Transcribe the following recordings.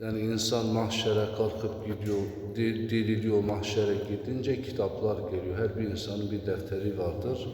Yani insan mahşere kalkıp gidiyor, dil, diriliyor mahşere gidince kitaplar geliyor. Her bir insanın bir defteri vardır.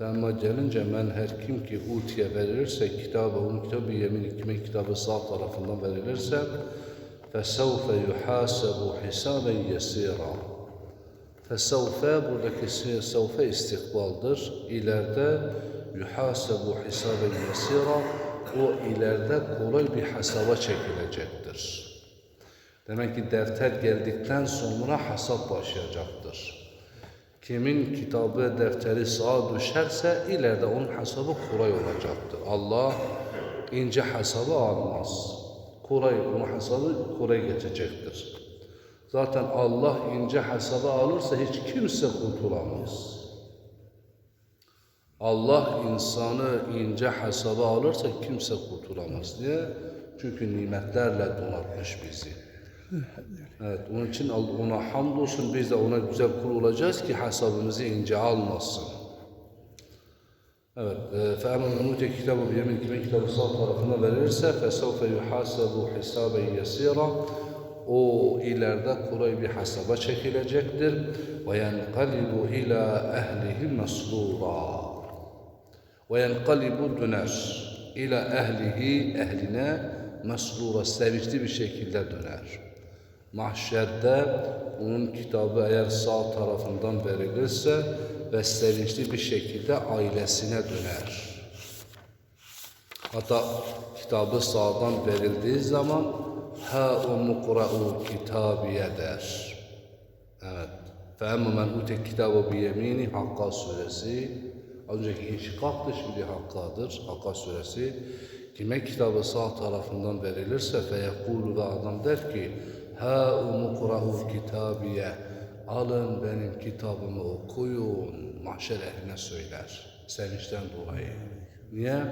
Ama gelince men her kim ki utiye verilirse kitabı, onun kitabı yemin kime kitabı sağ tarafından verilirse فَسَوْفَ يُحَاسَبُ حِسَابًا يَسِيرًا Fesevfe buradaki sevfe istikbaldır. İleride yuhasebu hisaben yesira o ileride kolay bir hesaba çekilecektir. Demek ki defter geldikten sonra hesap başlayacaktır. Kimin kitabı defteri sağa düşerse ileride onun hesabı kolay olacaktır. Allah ince hesabı almaz. Kolay, onun hesabı kolay geçecektir. Zaten Allah ince hesaba alırsa hiç kimse kurtulamaz. Allah insanı ince hesaba alırsa kimse kurtulamaz diye. Çünkü nimetlerle donatmış bizi. Evet, onun için ona hamdolsun biz de ona güzel kul olacağız ki hesabımızı ince almasın. Evet, فَاَمَنْ مُوتَ kitabı bir yemin kimin kitabı sağ tarafına verilirse فَسَوْفَ يُحَاسَبُ حِسَابًا يَسِيرًا o ileride kolay bir hesaba çekilecektir. Ve yenkalibu ila ehlihi mesrura. Ve yenkalibu döner. İla ehlihi ehline mesrura sevinçli bir şekilde döner. Mahşerde onun kitabı eğer sağ tarafından verilirse ve sevinçli bir şekilde ailesine döner. Hatta kitabı sağdan verildiği zaman ha umukra'u kitabiye der. Evet. فَاَمَّا مَنْ اُتَ كِتَابَ بِيَم۪ينِ Hakka suresi. Az önceki inşikak dışı bir Hakka'dır. Hakka suresi. Kime kitabı sağ tarafından verilirse feyekulu ve adam der ki ha umukra'u kitabiye alın benim kitabımı okuyun. Mahşer ehline söyler. Sevinçten dolayı. Niye?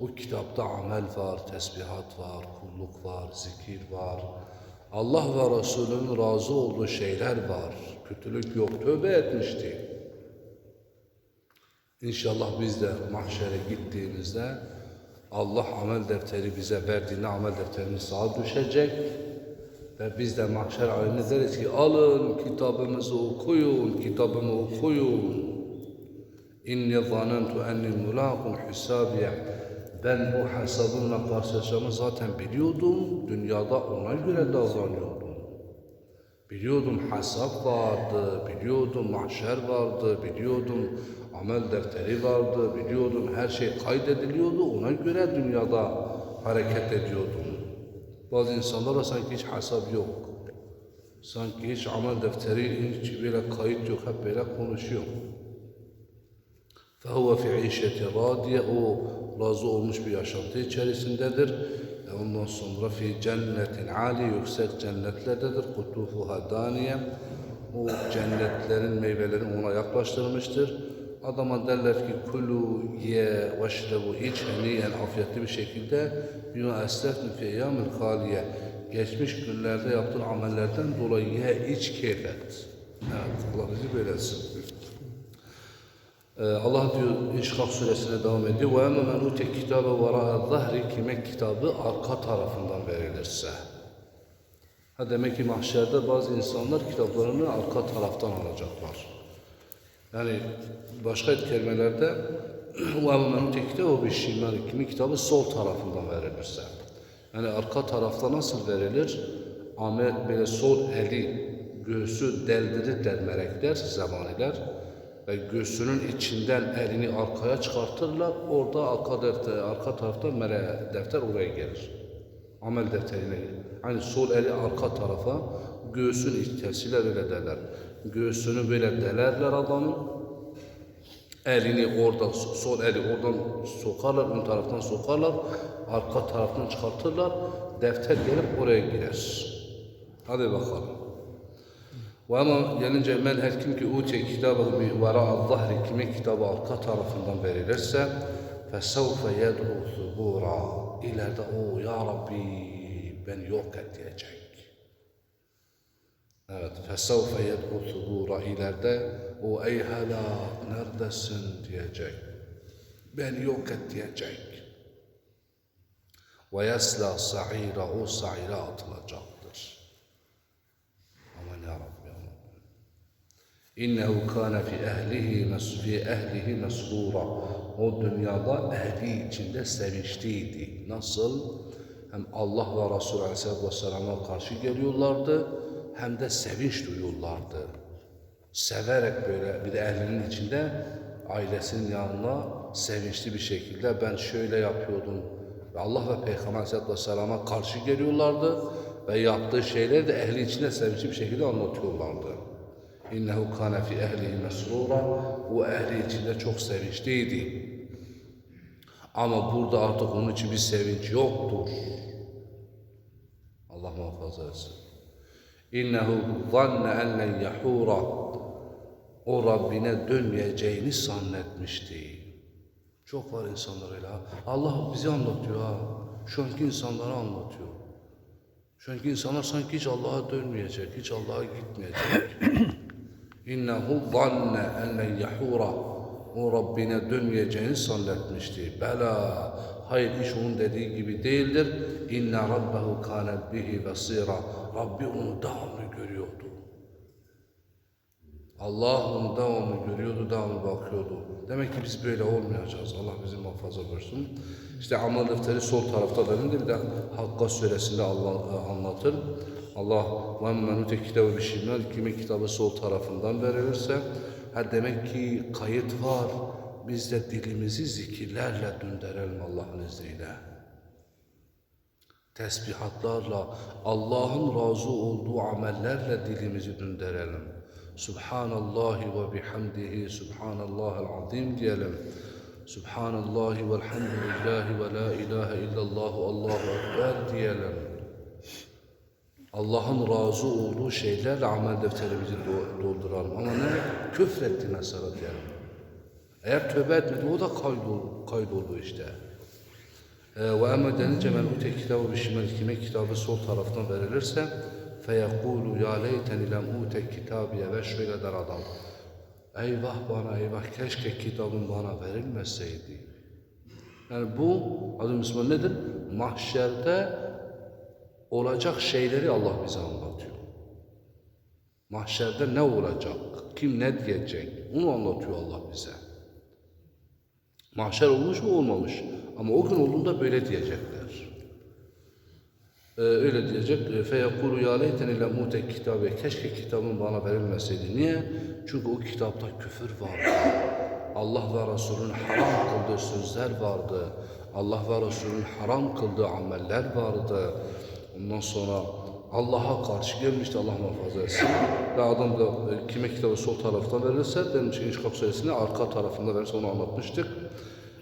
O kitapta amel var, tesbihat var, kulluk var, zikir var. Allah ve Resulünün razı olduğu şeyler var. Kötülük yok, tövbe etmişti. İnşallah biz de mahşere gittiğimizde Allah amel defteri bize verdiğinde amel defterimiz sağa düşecek. Ve biz de mahşer ayını deriz ki alın kitabımızı okuyun, kitabımı okuyun. İnni zanentu enni mulakun hisabiye. Ben bu hesabımla karşılaşacağımı zaten biliyordum. Dünyada ona göre davranıyordum. Biliyordum hesap vardı, biliyordum mahşer vardı, biliyordum amel defteri vardı, biliyordum her şey kaydediliyordu. Ona göre dünyada hareket ediyordum. Bazı insanlara sanki hiç hesap yok. Sanki hiç amel defteri, hiç böyle kayıt yok, hep böyle konuşuyor. فَهُوَ فِي عِيشَةِ رَادِيَ O razı olmuş bir yaşantı içerisindedir. E ondan sonra fi cennetin ali yüksek cennetlerdedir. Kutufuha daniye. O cennetlerin meyvelerini ona yaklaştırmıştır. Adama derler ki kulu ye veşrebu iç heniyen afiyetli bir şekilde bima eslefni fi eyyamil haliye. Geçmiş günlerde yaptığın amellerden dolayı ye iç keyif et. Evet Allah bizi böylesin. Ee, Allah diyor İnşikak suresine devam ediyor. Ve emme men ute kitabe vera'a zahri kime kitabı arka tarafından verilirse. Ha demek ki mahşerde bazı insanlar kitaplarını arka taraftan alacaklar. Yani başka kelimelerde ve emme men ute kitabe bir şimali kimi kitabı sol tarafından verilirse. Yani arka tarafta nasıl verilir? Ahmet böyle sol eli göğsü deldirirler melekler, zamaniler ve göğsünün içinden elini arkaya çıkartırlar. Orada arka defter, arka tarafta mele defter oraya gelir. Amel defterine gelir. Hani sol eli arka tarafa, göğsün içtesiyle öyle derler. Göğsünü böyle delerler adamın. Elini oradan, sol eli oradan sokarlar, ön taraftan sokarlar. Arka taraftan çıkartırlar. Defter gelip oraya girer. Hadi bakalım. Ve ama gelince men her kim ki utiye kitabı bi vera'a zahri kime kitabı arka tarafından verilirse fesevfe yed'u subura ileride o ya Rabbi ben yok et diyecek. Evet fesevfe yed'u subura ileride o ey helak neredesin diyecek. Ben yok et diyecek. Ve yesla sa'ira o sa'ira atılacaktır. Aman ya Rabbi aman. İnnehu kana fi ehlihi fi ehlihi mesrura. O dünyada ehli içinde sevinçliydi. Nasıl? Hem Allah ve Resulü Aleyhisselatü karşı geliyorlardı hem de sevinç duyuyorlardı. Severek böyle bir de ehlinin içinde ailesinin yanına sevinçli bir şekilde ben şöyle yapıyordum. Ve Allah ve Peygamber Aleyhisselatü Vesselam'a karşı geliyorlardı ve yaptığı şeyleri de ehli içinde sevinçli bir şekilde anlatıyorlardı. İnnehu kana fi ehlihi mesrura. O ehli içinde çok sevinçliydi. Ama burada artık onun için bir sevinç yoktur. Allah muhafaza etsin. İnnehu zanne en len yahura. O Rabbine dönmeyeceğini zannetmişti. Çok var insanlar öyle. Allah bizi anlatıyor ha. Şu anki insanları anlatıyor. Şu anki insanlar sanki hiç Allah'a dönmeyecek, hiç Allah'a gitmeyecek. İnnehu zanne en len yahura. O Rabbine dönmeyeceğini zannetmişti. Bela. Hayır iş onun dediği gibi değildir. İnne rabbehu kâne bihi basira. Rabbi onu devamlı görüyordu. Allah onu devamlı görüyordu, devamlı bakıyordu. Demek ki biz böyle olmayacağız. Allah bizi muhafaza buyursun. İşte amel defteri sol tarafta benim de bir de Hakka suresinde Allah e, anlatır. Allah kitabı bir şeyler kimin kitabı sol tarafından verilirse ha demek ki kayıt var. Biz de dilimizi zikirlerle döndürelim Allah'ın izniyle tesbihatlarla, Allah'ın razı olduğu amellerle dilimizi döndürelim. Subhanallahi ve bihamdihi, Subhanallahel azim diyelim. Subhanallahi velhamdülillahi ve la ilahe illallahu Allahu ekber diyelim. Allah'ın razı olduğu şeylerle amel defterimizi do- dolduralım. Ama ne? Küfretti mesela diyelim. Eğer tövbe etmedi o da kaydol, kaydoldu işte. Ee, Ve ama denince men ute kitabı bir şimal kime kitabı sol taraftan verilirse feyekulu ya leyteni lem ute kitabiye ve şöyle der adam. Eyvah bana eyvah keşke kitabım bana verilmeseydi. Yani bu adım Müslüman nedir? Mahşerde olacak şeyleri Allah bize anlatıyor. Mahşerde ne olacak? Kim ne diyecek? Onu anlatıyor Allah bize. Mahşer olmuş mu olmamış. Ama o gün olduğunda böyle diyecekler. Ee, öyle diyecek. Ya leyteni le mute kitabı. Keşke kitabım bana verilmeseydi. Niye? Çünkü o kitapta küfür vardı. Allah ve Resulünün haram kıldığı sözler vardı. Allah ve Resulünün haram kıldığı ameller vardı. Ondan sonra Allah'a karşı gelmişti Allah muhafaza etsin. Ve adam da e, kime kitabı sol taraftan verirse benim için İnşkak suresinde arka tarafında verirse onu anlatmıştık.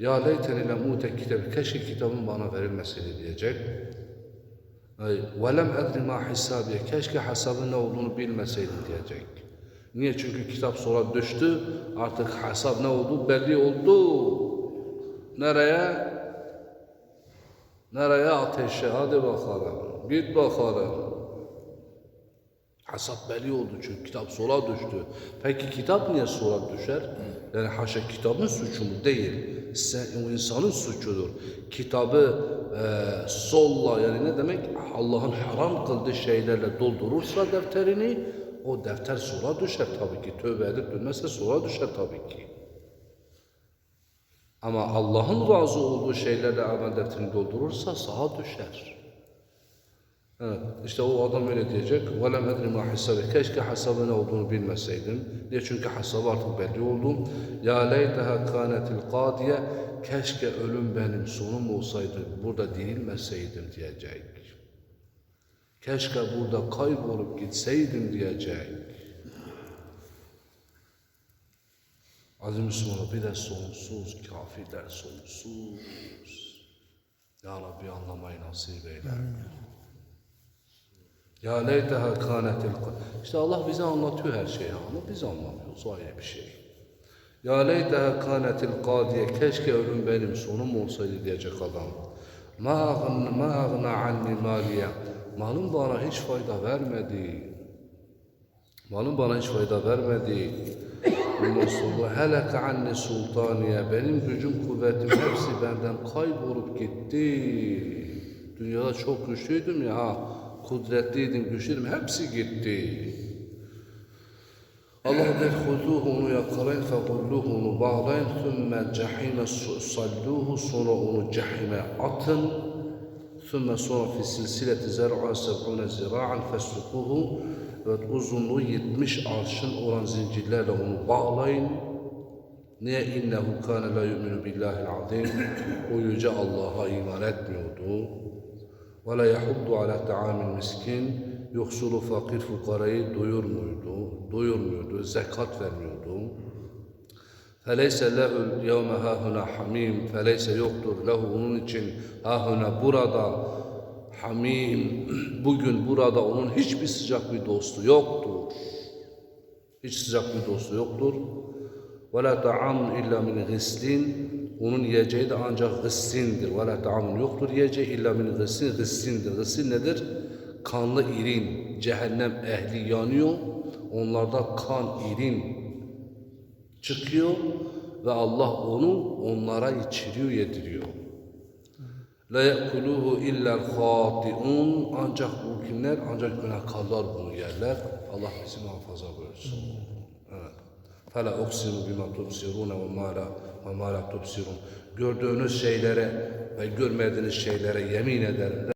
Ya leyteni le mute kitabı. Keşke kitabım bana verilmeseydi diyecek. Ay, Velem edri ma hisabiye. Keşke hesabın ne olduğunu bilmeseydim diyecek. Niye? Çünkü kitap sonra düştü. Artık hesap ne oldu belli oldu. Nereye? Nereye? Ateşe. Hadi bakalım. Git bakalım. Hesap belli oldu çünkü kitap sola düştü. Peki kitap niye sola düşer? Yani haşa kitabın suçu mu? Değil. O insanın suçudur. Kitabı e, solla yani ne demek? Allah'ın haram kıldığı şeylerle doldurursa defterini o defter sola düşer tabii ki. Tövbe edip dönmezse sola düşer tabii ki. Ama Allah'ın razı olduğu şeylerle amel defterini doldurursa sağa düşer. Evet, işte o adam öyle diyecek. وَلَمْ اَدْرِ مَا حِسَابِ Keşke hesabı ne olduğunu bilmeseydim. Niye? Çünkü hesabı artık belli oldu. Ya leyteha kânetil kâdiye Keşke ölüm benim sonum olsaydı, burada dirilmeseydim diyecek. Keşke burada kaybolup gitseydim diyecek. Aziz Müslümanlar bir de sonsuz, kafirler sonsuz. Ya Rabbi anlamayı nasip eyle. Ya leyteha kânetil İşte Allah bize anlatıyor her şeyi ama biz anlamıyoruz. Ayrı bir şey. Ya leyteha kânetil kâdiye. Keşke ölüm benim sonum olsaydı diyecek adam. Ma agna anni maliye. Malım bana hiç fayda vermedi. Malım bana hiç fayda vermedi. Ondan sonra heleke anni sultaniye. Benim gücüm, kuvvetim hepsi benden kaybolup gitti. Dünyada çok güçlüydüm ya, ha, kudretliydim, güçlüydüm. Hepsi gitti. Allah der, huzuhu onu yakalayın, fegulluhu onu bağlayın, thümme cehime salluhu, sonra onu cehime atın, thümme sonra fi silsileti zer'a seb'une zira'an feslukuhu, evet uzunluğu 70 arşın olan zincirlerle onu bağlayın. Niye innehu kâne la yu'minu billahil azim? O yüce Allah'a iman etmiyordu. La yahuddu ala ta'amil miskin. Yoksulu fakir fukarayı doyurmuyordu, doyurmuyordu, zekat vermiyordu. Feleyse lehu yevme hahuna hamim. Feleyse yoktur lehu onun için hahuna burada hamim. Bugün burada onun hiçbir sıcak bir dostu yoktur. Hiç sıcak bir dostu yoktur. La ta'amun illa min ghislin. Onun yiyeceği de ancak gıssindir. Ve la ta'amun yoktur yiyeceği illa min gıssin. Gıssindir. Gıssin nedir? Kanlı irin. Cehennem ehli yanıyor. Onlarda kan irin çıkıyor ve Allah onu onlara içiriyor, yediriyor. La yekuluhu illel hatiun ancak bu kimler? Ancak günahkarlar bunu yerler. Allah bizi muhafaza buyursun. Evet. Fela uksimu bima tubsirun ve ma la ve ma la. Gördüğünüz şeylere ve görmediğiniz şeylere yemin ederim.